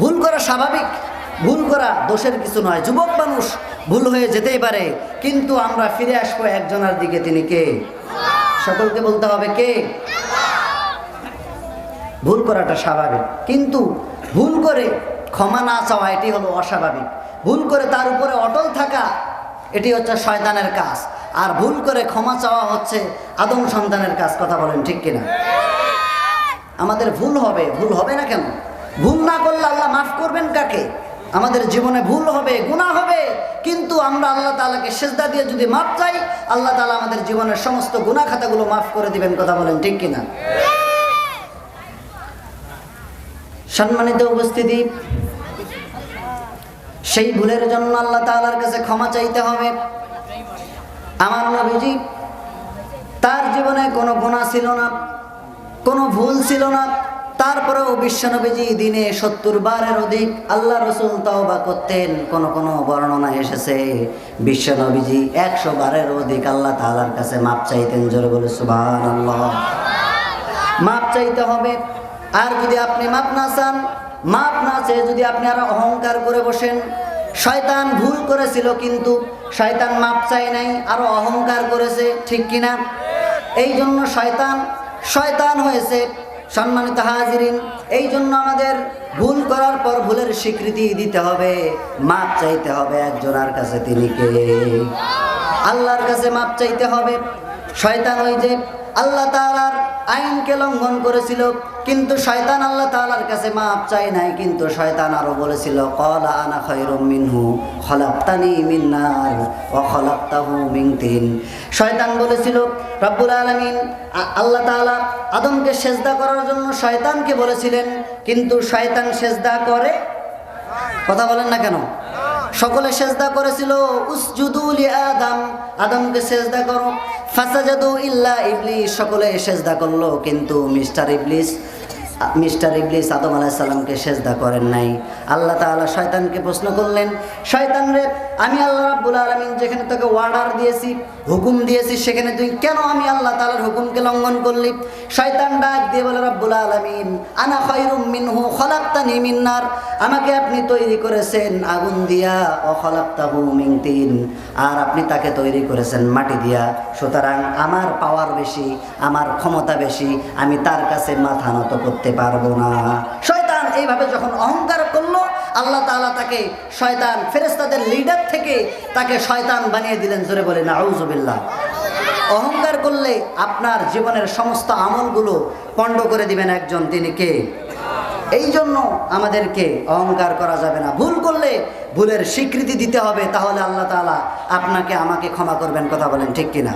ভুল করা স্বাভাবিক, ভুল করা দোষের কিছু নয়। যুবক মানুষ ভুল হয়ে যেতেই পারে, কিন্তু আমরা ফিরে আসব একজনের দিকে। তিনি কে? সকলকে বলতে হবে কে? ভুল করাটা স্বাভাবিক, কিন্তু ভুল করে ক্ষমা না চাওয়া এটি হলো অস্বাভাবিক। ভুল করে তার উপরে অটল থাকা, এটি হচ্ছে শয়তানের কাজ। আর ভুল করে ক্ষমা চাওয়া হচ্ছে আদম সন্তানের কাজ, কথা বলেন ঠিক কিনা? আমাদের ভুল হবে ভুল হবে না কেন? ভুল না করলে আল্লাহ মাফ করবেন কাকে? আমাদের জীবনে ভুল হবে গুণা হবে, কিন্তু আমরা আল্লাহ তালাকে সেজদা দিয়ে যদি মাফ চাই, আল্লাহ তালা আমাদের জীবনের সমস্ত গুণা খাতাগুলো মাফ করে দিবেন, কথা বলেন ঠিক কিনা? সম্মানিত উপস্থিতি, সেই ভুলের জন্য আল্লাহ তাআলার কাছে ক্ষমা চাইতে হবে। আমার নবীজি, তার জীবনে কোনো গুণা ছিল না, কোনো ভুল ছিল না। তারপরেও বিশ্বনবীজি দিনে সত্তর বারের অধিক আল্লাহ রসুল তওবা করতেন, কোন কোন বর্ণনা এসেছে, বিশ্বনবীজি একশো বারের অধিক আল্লাহ তাআলার কাছে মাপ চাইতেন, জোরে বলে সুবহান আল্লাহ মাপ চাইতে হবে, আর যদি আপনি মাপ না চান, মাপ না চেয়ে যদি আপনি আর অহংকার করে বসেন, শয়তান ভুল করেছিল কিন্তু শয়তান মাপ চাই নাই, আরও অহংকার করেছে, ঠিক কিনা? এই জন্য শয়তান শয়তান হয়েছে সম্মানিত হাজিরিন, এই জন্য আমাদের ভুল করার পর ভুলের স্বীকৃতি দিতে হবে, মাপ চাইতে হবে একজনের কাছে তিনি কে। আল্লাহর কাছে মাপ চাইতে হবে। শয়তান ওই যে আল্লাহ তাআলার আইনকে লঙ্ঘন করেছিল কিন্তু শয়তান আল্লাহ তাআলার কাছে মাপ চাই নাই, কিন্তু শয়তান আরও বলেছিল, কলা আনা খায়রুম মিনহু, খলাকতানি মিন নার, ওয়া খলাকতাহু মিন তিন। শয়তান বলেছিল, রব্বুল আলমিন আল্লাহ তাআলা আদমকে সেজদা করার জন্য শয়তানকে বলেছিলেন, কিন্তু শয়তান সেজদা করে কথা বলেন না কেন? সকলে সেজদা করেছিল, উসজুদু লি আদম, আদমকে সেজদা করো। ফাসাজাদু ইল্লা ইবলিস, সকলে সেজদা করল, কিন্তু মিস্টার ইবলিস মিস্টার ইবলিস আদম আলাহিসাল্লামকে সেজদা করেন নাই। আল্লাহ তাআলা শয়তানকে প্রশ্ন করলেন, শয়তান রে, আমি আল্লাহ রাব্বুল আলামিন যেখানে তোকে অর্ডার দিয়েছি, হুকুম দিয়েছি, সেখানে তুই কেন আমি আল্লাহ তাআলার হুকুমকে লঙ্ঘন করলি? শয়তান ডাক দিয়ে বলে, রাব্বুল আলামিন, আনা খায়রুম মিনহু খলাকতানি মিন নার আমাকে আপনি তৈরি করেছেন আগুন দিয়া মিন তিন, আর আপনি তাকে তৈরি করেছেন মাটি দিয়া। সুতরাং আমার পাওয়ার বেশি, আমার ক্ষমতা বেশি, আমি তার কাছে মাথা নত করতে পারব না। শয়তান এইভাবে যখন অহংকার করল আল্লাহ তাআলা তাকে শয়তান ফেরেস্তাদের লিডার থেকে তাকে শয়তান বানিয়ে দিলেন, জোরে বলে নাউজুবিল্লাহ। অহংকার করলে আপনার জীবনের সমস্ত আমলগুলো পণ্ড করে দিবেন একজন, তিনি কে? এই জন্য আমাদেরকে অহংকার করা যাবে না। ভুল করলে ভুলের স্বীকৃতি দিতে হবে, তাহলে আল্লাহ তাআলা আপনাকে, আমাকে ক্ষমা করবেন, কথা বলেন, ঠিক কিনা?